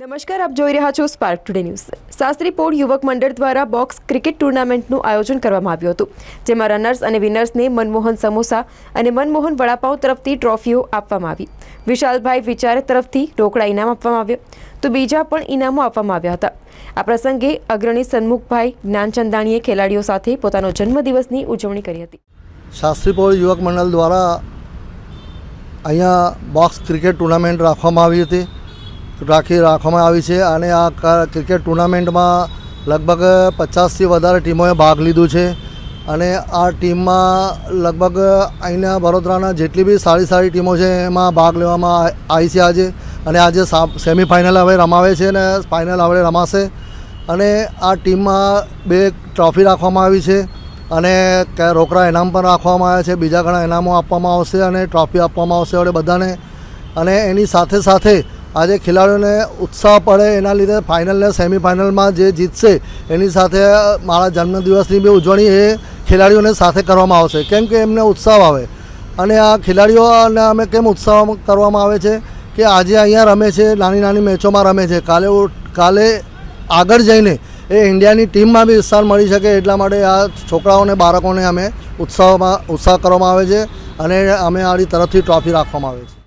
નમસ્કાર, આપ જોઈ રહ્યા છો સ્પાર્ક ટુડે ન્યૂઝ પોળ યુવક મંડળ દ્વારા બોક્સ ક્રિકેટ ટુર્નામેન્ટનું આયોજન કરવામાં આવ્યું હતું, જેમાં રનર્સ અને વિનર્સને મનમોહન સમોસા અને મનમોહન વડાપાઉં તરફથી ટ્રોફીઓ આપવામાં આવી. વિશાલભાઈ વિચારે તરફથી રોકડા ઇનામ આપવામાં આવ્યો, તો બીજા પણ ઇનામો આપવામાં આવ્યા હતા. આ પ્રસંગે અગ્રણી સન્મુખભાઈ જ્ઞાનચંદાણીએ ખેલાડીઓ સાથે પોતાનો જન્મદિવસની ઉજવણી કરી હતી. શાસ્ત્રીપોળ યુવક મંડળ દ્વારા અહીંયા બોક્સ ક્રિકેટ ટુર્નામેન્ટ રાખવામાં આવી હતી. રાખી રાખવામાં આવી છે અને આ ક્રિકેટ ટુર્નામેન્ટમાં લગભગ પચાસથી વધારે ટીમોએ ભાગ લીધું છે અને આ ટીમમાં લગભગ અહીંના વડોદરાના જેટલી બી સારી સારી ટીમો છે એમાં ભાગ લેવામાં આવી છે આજે અને આજે સેમિફાઇનલ હવે રમાવે છે અને ફાઇનલ હવે રમાશે અને આ ટીમમાં બે ટ્રોફી રાખવામાં આવી છે અને રોકડા ઇનામ પણ રાખવામાં આવ્યા છે, બીજા ઘણા ઇનામો આપવામાં આવશે અને ટ્રોફી આપવામાં આવશે વડે બધાને અને એની સાથે સાથે આજે ખેલાડીઓને ઉત્સાહ પડે એના લીધે ફાઇનલ ને સેમિફાઇનલમાં જે જીતશે, એની સાથે મારા જન્મદિવસની બી ઉજવણી એ ખેલાડીઓને સાથે કરવામાં આવશે. કેમ કે એમને ઉત્સાહ આવે. અને આ ખેલાડીઓને અમે કેમ ઉત્સાહ કરવામાં આવે છે કે આજે અહીંયા રમે છે, નાની નાની મેચોમાં રમે છે. કાલે કાલે આગળ જઈને એ ઇન્ડિયાની ટીમમાં બી સ્થાન મળી શકે એટલા માટે આ છોકરાઓને, બાળકોને અમે ઉત્સાહમાં, ઉત્સાહ કરવામાં આવે છે અને અમે આની તરફથી ટ્રોફી રાખવામાં આવે છે.